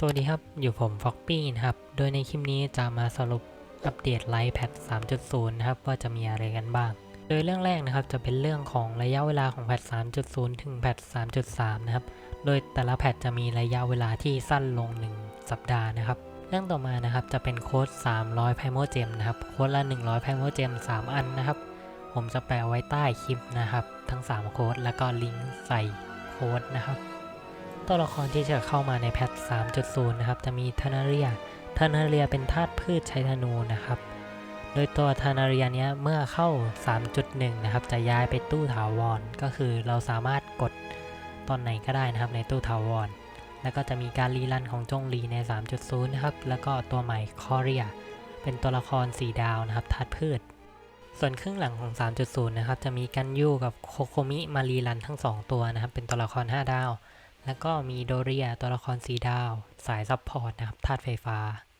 สวัสดีครับ อยู่ผมฟ็อกปี้นะครับ โดยในคลิปนี้จะมาสรุปอัปเดตไลท์แพท3.0 นะครับ ว่าจะมีอะไรกันบ้าง โดยเรื่องแรกนะครับจะเป็นเรื่องของระยะเวลาของแพท3.0 ถึงแพท3.3 นะครับ โดยแต่ละแพทจะมีระยะเวลาที่สั้นลง 1 สัปดาห์นะครับ เรื่องต่อมานะครับจะเป็นโค้ด 300 p i m o g e m นะครับ โค้ดละ 100 p i m o g e m 3อันนะครับ ผมจะแปะไว้ใต้คลิปนะครับ ทั้ง 3 โค้ดแล้วก็ลิงก์ใส่โค้ดนะครับ ตัวละครที่จะเข้ามาในแพท 3.0 นะครับ จะมีทนาเรียทนาเรียเป็นธาตุพืชใช้ธนูนะครับ โดยตัวทนาเรียเนี้ยเมื่อเข้า 3.1 นะครับ จะย้ายไปตู้ถาวร ก็คือเราสามารถกดตอนไหนก็ได้นะครับในตู้ถาวร แล้วก็จะมีการรีรันของจงรีใน 3.0 นะครับ แล้วก็ตัวใหม่คอเรีย เป็นตัวละคร4ดาวนะครับธาตุพืช ส่วนครึ่งหลังของ 3.0 นะครับ จะมีกันยูกับโคโคมิมารีรันทั้ง 2 ตัวนะครับ เป็นตัวละคร 5 ดาว แล้วก็มีโดเรียตัวละครสีดาว สายซัพพอร์ตนะครับธาตุไฟฟ้า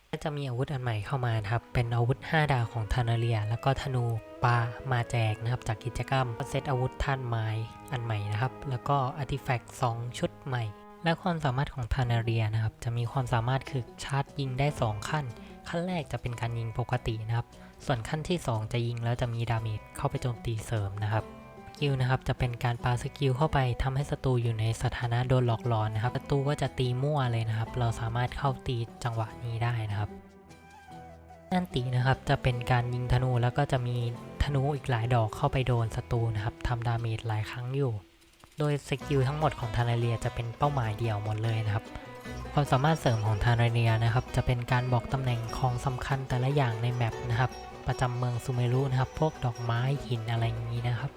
และจะมีอาวุธอันใหม่เข้ามานะครับ เป็นอาวุธ 5 ดาวของทานาเรีย แล้วก็ธนูปลามาแจกนะครับ จากกิจกรรมเซตอาวุธท่านไม้อันใหม่นะครับ แล้วก็อาร์ติแฟกต์2ชุดใหม่ และความสามารถของทานาเรียนะครับ จะมีความสามารถคือชาร์จยิงได้ 2 ขั้น ขั้นแรกจะเป็นการยิงปกตินะครับ ส่วนขั้นที่ 2 จะยิงแล้วจะมีดาเมจเข้าไปโจมตีเสริมนะครับ กิลนะครับจะเป็นการปาสกิลเข้าไปทำให้ศัตรูอยู่ในสถานะโดนหลอกหลอนนะครับศัตรูก็จะตีมั่วเลยนะครับ เราสามารถเข้าตีจังหวะนี้ได้นะครับอันตินะครับจะเป็นการยิงธนูแล้วก็จะมีธนูอีกหลายดอกเข้าไปโดนศัตรูนะครับทำดาเมจหลายครั้งอยู่ โดยสกิลทั้งหมดของทานาเรียจะเป็นเป้าหมายเดียวหมดเลยนะครับความสามารถเสริมของทานาเรียนะครับ จะเป็นการบอกตำแหน่งของสำคัญแต่ละอย่างในแมปนะครับ ประจำเมืองซูเมรุนะครับ พวกดอกไม้หินอะไรอย่างนี้นะครับ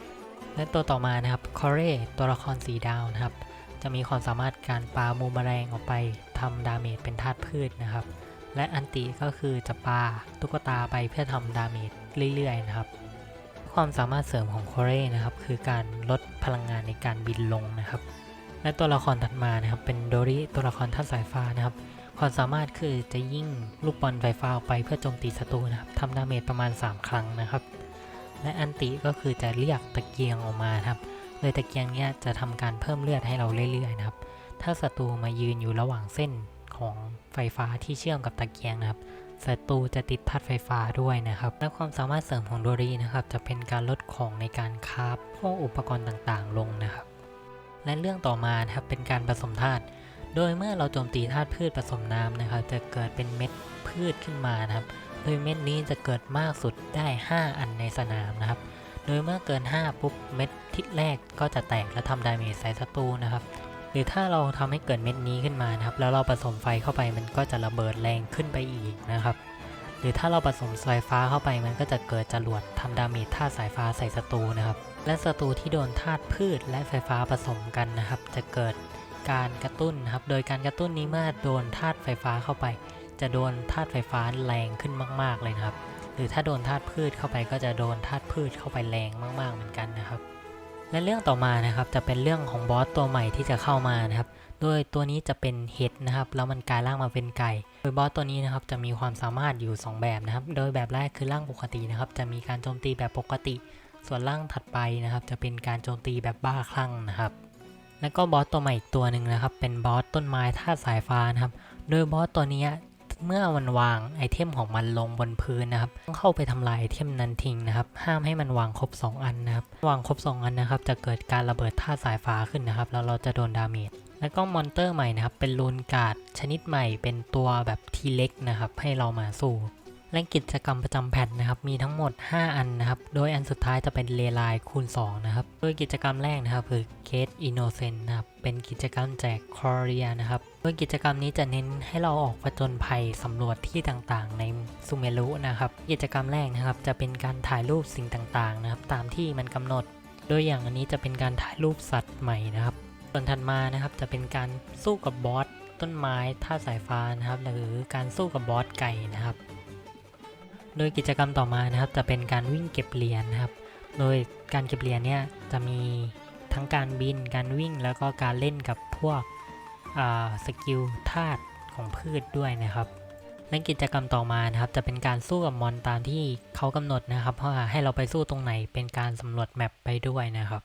และตัวต่อมานะครับคอเรตัวละครสีดาวนะครับ จะมีความสามารถการปามูมแมลงออกไปทำดาเมจเป็นธาตุพืชนะครับ และอันติก็คือจะปาตุ๊กตาไปเพื่อทำดาเมจเรื่อยๆนะครับ ความสามารถเสริมของคอเรนะครับ คือการลดพลังงานในการบินลงนะครับ และตัวละครถัดมานะครับ เป็นโดริตัวละครธาตุสายฟ้านะครับความสามารถคือจะยิ่งลูกบอลไฟฟ้าออกไปเพื่อโจมตีศัตรูนะครับทำดาเมจประมาณ 3 ครั้งนะครับ และอันติก็คือจะเรียกตะเกียงออกมาครับโดยตะเกียงเนี้ยจะทำการเพิ่มเลือดให้เราเรื่อยๆนะครับ ถ้าศัตรูมายืนอยู่ระหว่างเส้นของไฟฟ้าที่เชื่อมกับตะเกียงนะครับศัตรูจะติดธาตุไฟฟ้าด้วยนะครับ และความสามารถเสริมของโดรีนะครับ จะเป็นการลดของในการคาฟพวกอุปกรณ์ต่างๆ ลงนะครับ และเรื่องต่อมานะครับเป็นการผสมธาตุ โดยเมื่อเราโจมตีธาตุพืชผสมน้ำนะครับ จะเกิดเป็นเม็ดพืชขึ้นมานะครับ โดยเม็ดนี้จะเกิดมากสุดได้ 5 อันในสนามนะครับ โดยเมื่อเกิน 5 ปุ๊บเม็ดทิศแรกก็จะแตกและทำดาเมจใส่ศัตรูนะครับ หรือถ้าเราทำให้เกิดเม็ดนี้ขึ้นมานะครับ แล้วเราผสมไฟเข้าไปมันก็จะระเบิดแรงขึ้นไปอีกนะครับ หรือถ้าเราผสมสายฟ้าเข้าไปมันก็จะเกิดจรวดทำดาเมจธาตุสายฟ้าใส่ศัตรูนะครับ และศัตรูที่โดนธาตุพืชและไฟฟ้าผสมกันนะครับ จะเกิดการกระตุ้นนะครับ โดยการกระตุ้นนี้เมื่อโดนธาตุไฟฟ้าเข้าไป จะโดนธาตุไฟฟ้าแรงขึ้นมาก ๆ เลยนะครับ หรือถ้าโดนธาตุพืชเข้าไปก็จะโดนธาตุพืชเข้าไปแรงมาก ๆ เหมือนกันนะครับ และเรื่องต่อมานะครับจะเป็นเรื่องของบอสตัวใหม่ที่จะเข้ามานะครับ โดยตัวนี้จะเป็นเห็ดนะครับ แล้วมันกลายร่างมาเป็นไก่ โดยบอสตัวนี้นะครับจะมีความสามารถอยู่ 2 แบบนะครับ โดยแบบแรกคือร่างปกตินะครับ จะมีการโจมตีแบบปกติ ส่วนร่างถัดไปนะครับ จะเป็นการโจมตีแบบบ้าคลั่งนะครับแล้วก็บอสตัวใหม่อีกตัวหนึ่งนะครับ เป็นบอสต้นไม้ธาตุสายฟ้านะครับ โดยบอสตัวเนี้ย เมื่อมันวางไอเทมของมันลงบนพื้นนะครับต้องเข้าไปทำลายไอเทมนั้นทิ้งนะครับ ห้ามให้มันวางครบ 2 อันนะครับ วางครบ 2 อันนะครับ จะเกิดการระเบิดท่าสายฟ้าขึ้นนะครับ แล้วเราจะโดนดาเมจแล้วก็มอนเตอร์ใหม่นะครับ เป็นลูนการ์ดชนิดใหม่เป็นตัวแบบทีเล็กนะครับ ให้เรามาสู้ และกิจกรรมประจำแผ่นนะครับ มีทั้งหมด 5 อันนะครับ โดยอันสุดท้ายจะเป็นเลไลคูณ 2 นะครับ โดยกิจกรรมแรกนะครับคือ Case Innocent นะครับ เป็นกิจกรรมแจกคอเรียนะครับ โดยกิจกรรมนี้จะเน้นให้เราออกผจญภัยสำรวจที่ต่างๆ ในซูเมรุนะครับ กิจกรรมแรกนะครับจะเป็นการถ่ายรูปสิ่งต่างๆนะครับ ตามที่มันกำหนด โดยอย่างอันนี้จะเป็นการถ่ายรูปสัตว์ใหม่นะครับ ส่วนถัดมานะครับจะเป็นการสู้กับบอสต้นไม้ท่าสายฟ้านะครับ หรือการสู้กับบอสไก่นะครับ โดยกิจกรรมต่อมานะครับจะเป็นการวิ่งเก็บเหรียญนะครับ โดยการเก็บเหรียญเนี่ยจะมีทั้งการบิน การวิ่งแล้วก็การเล่นกับพวกสกิลธาตุของพืชด้วยนะครับและกิจกรรมต่อมานะครับจะเป็นการสู้กับมอนตามที่เขากำหนดนะครับเพราะว่าให้เราไปสู้ตรงไหนเป็นการสำรวจแมปไปด้วยนะครับ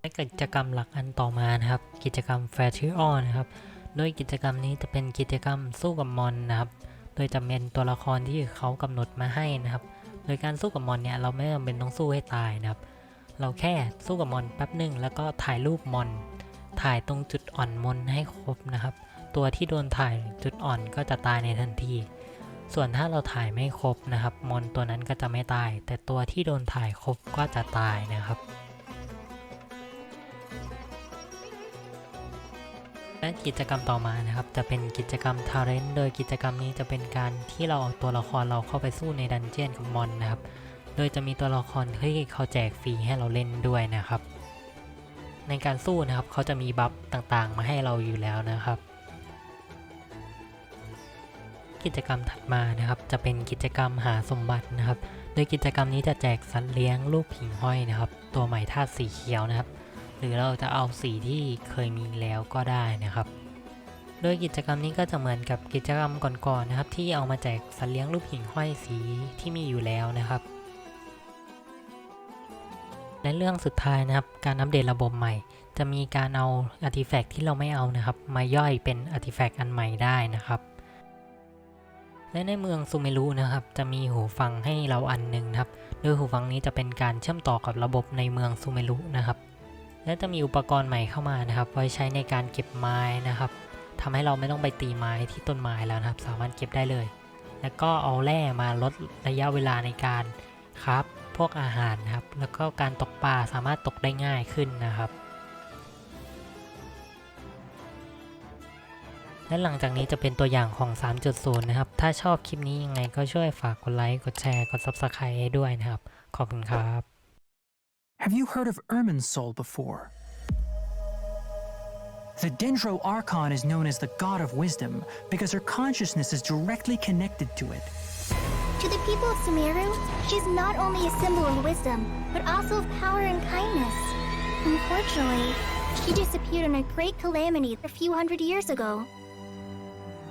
และกิจกรรมหลักอันต่อมานะครับ กิจกรรม f a t i o นะครับโดยกิจกรรมนี้จะเป็นกิจกรรมสู้กับมอนนะครับ โดยจะเป็นตัวละครที่เขากำหนดมาให้นะครับ โดยการสู้กับมอนเนี่ยเราไม่จำเป็นต้องสู้ให้ตายนะครับ เราแค่สู้กับมอนแป๊บหนึ่งแล้วก็ถ่ายรูปมอน ถ่ายตรงจุดอ่อนมอนให้ครบนะครับ ตัวที่โดนถ่ายจุดอ่อนก็จะตายในทันที ส่วนถ้าเราถ่ายไม่ครบนะครับ มอนตัวนั้นก็จะไม่ตาย แต่ตัวที่โดนถ่ายครบก็จะตายนะครับ และกิจกรรมต่อมานะครับ จะเป็นกิจกรรม t a l e n t โดยกิจกรรมนี้จะเป็นการที่เราเอาตัวละครเราเข้าไปสู้ในดันเจียนกับมอนนะครับ โดยจะมีตัวละครที่เขาแจกฟรีให้เราเล่นด้วยนะครับ ในการสู้นะครับเขาจะมีบัฟต่างๆ มาให้เราอยู่แล้วนะครับ กิจกรรมถัดมานะครับ จะเป็นกิจกรรมหาสมบัตินะครับ โดยกิจกรรมนี้จะแจกสัตว์เลี้ยงลูกหิ่งห้อยนะครับ ตัวใหม่ธาตุสีเขียวนะครับ หรือเราจะเอาสีที่เคยมีแล้วก็ได้นะครับ โดยกิจกรรมนี้ก็จะเหมือนกับกิจกรรมก่อนๆนะครับ ที่เอามาแจกสัตว์เลี้ยงรูปหิ่งห้อยสีที่มีอยู่แล้วนะครับและเรื่องสุดท้ายนะครับ การอัปเดตระบบใหม่ จะมีการเอาอาร์ติแฟกที่เราไม่เอานะครับ มาย่อยเป็นอาร์ติแฟกอันใหม่ได้นะครับ และในเมืองซูเมรุนะครับ จะมีหูฟังให้เราอันหนึ่งนะครับ โดยหูฟังนี้จะเป็นการเชื่อมต่อกับระบบในเมืองซูเมรุนะครับ และจะมีอุปกรณ์ใหม่เข้ามานะครับ ไว้ใช้ในการเก็บไม้นะครับทำให้เราไม่ต้องไปตีไม้ที่ต้นไม้แล้วนะครับ สามารถเก็บได้เลย แล้วก็เอาแร่มาลดระยะเวลาในการครับพวกอาหารนะครับ แล้วก็การตกปลาสามารถตกได้ง่ายขึ้นนะครับ และหลังจากนี้จะเป็นตัวอย่างของ 3.0 นะครับ ถ้าชอบคลิปนี้ยังไงก็ช่วยฝากกดไลค์ กดแชร์ กด Subscribe ด้วยนะครับ ขอบคุณครับ Have you heard of Ermin's soul before? The Dendro Archon is known as the God of Wisdom because her consciousness is directly connected to it. To the people of Sumeru, she's not only a symbol of wisdom, but also of power and kindness. Unfortunately, she disappeared in a great calamity a few hundred years ago.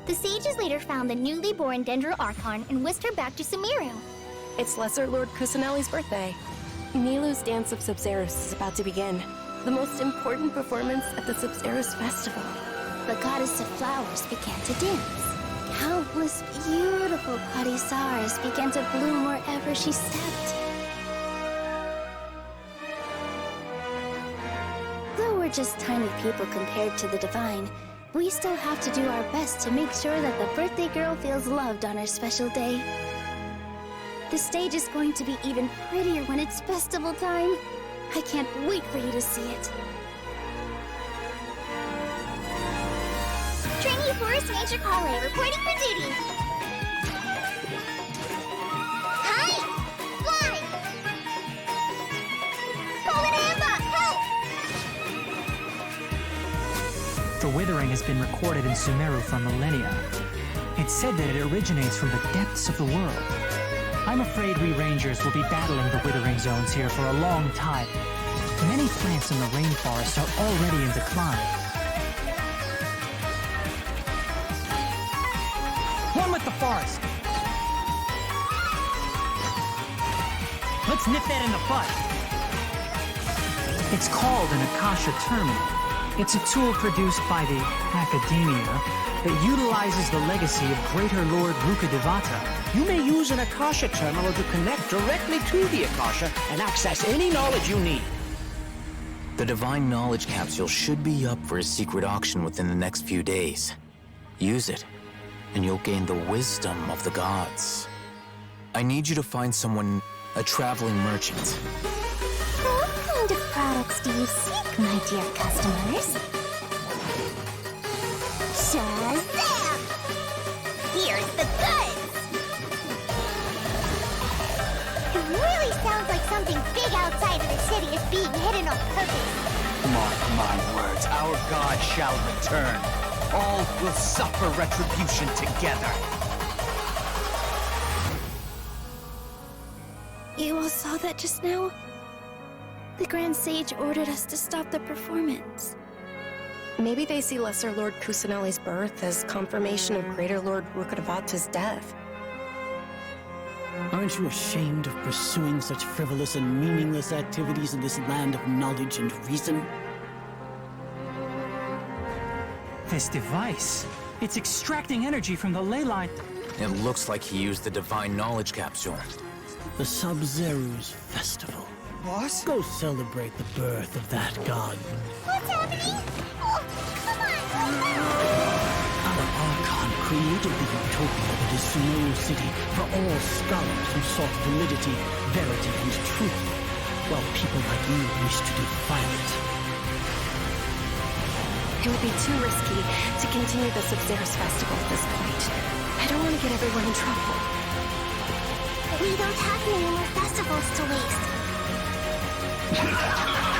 The sages later found the newly born Dendro Archon and whisked her back to Sumeru. It's Lesser Lord Kusanelli's birthday. Nilu's Dance of Subzerus is about to begin. The most important performance at the Subzerus Festival. The goddess of flowers began to dance. Countless beautiful Padisars began to bloom wherever she stepped. Though we're just tiny people compared to the divine, we still have to do our best to make sure that the birthday girl feels loved on her special day. The stage is going to be even prettier when it's festival time. I can't wait for you to see it. Trainee Forest Nature Caller reporting for duty. Hi! Fly! Help! The withering has been recorded in Sumeru for millennia. It's said that it originates from the depths of the world. I'm afraid we rangers will be battling the withering zones here for a long time. Many plants in the rainforest are already in decline. One with the forest! Let's nip that in the butt! It's called an Akasha Terminal. It's a tool produced by the Academia that utilizes the legacy of Greater Lord Rukadevata You may use an Akasha terminal to connect directly to the Akasha and access any knowledge you need. The Divine Knowledge Capsule should be up for a secret auction within the next few days. Use it, and you'll gain the wisdom of the gods. I need you to find someone, a traveling merchant. What products do you seek, my dear customers? Shazam! Here's the goods! It really sounds like something big outside of the city is being hidden on purpose. Mark my words, our God shall return. All will suffer retribution together. You all saw that just now? The Grand Sage ordered us to stop the performance. Maybe they see Lesser Lord Kusanelli's birth as confirmation of Greater Lord Rukadevata's death. Aren't you ashamed of pursuing such frivolous and meaningless activities in this land of knowledge and reason? This device, it's extracting energy from the ley line. It looks like he used the divine knowledge capsule. The Sub-Zeru's festival. What? Go celebrate the birth of that god. What's happening? Oh, come on! Our Archon created the utopia that is Sumeru City for all scholars who sought validity, verity, and truth, while people like you wish to defile it. It would be too risky to continue the Sub-Zeros festival at this point. I don't want to get everyone in trouble. We don't have any more festivals to waste. Yeah.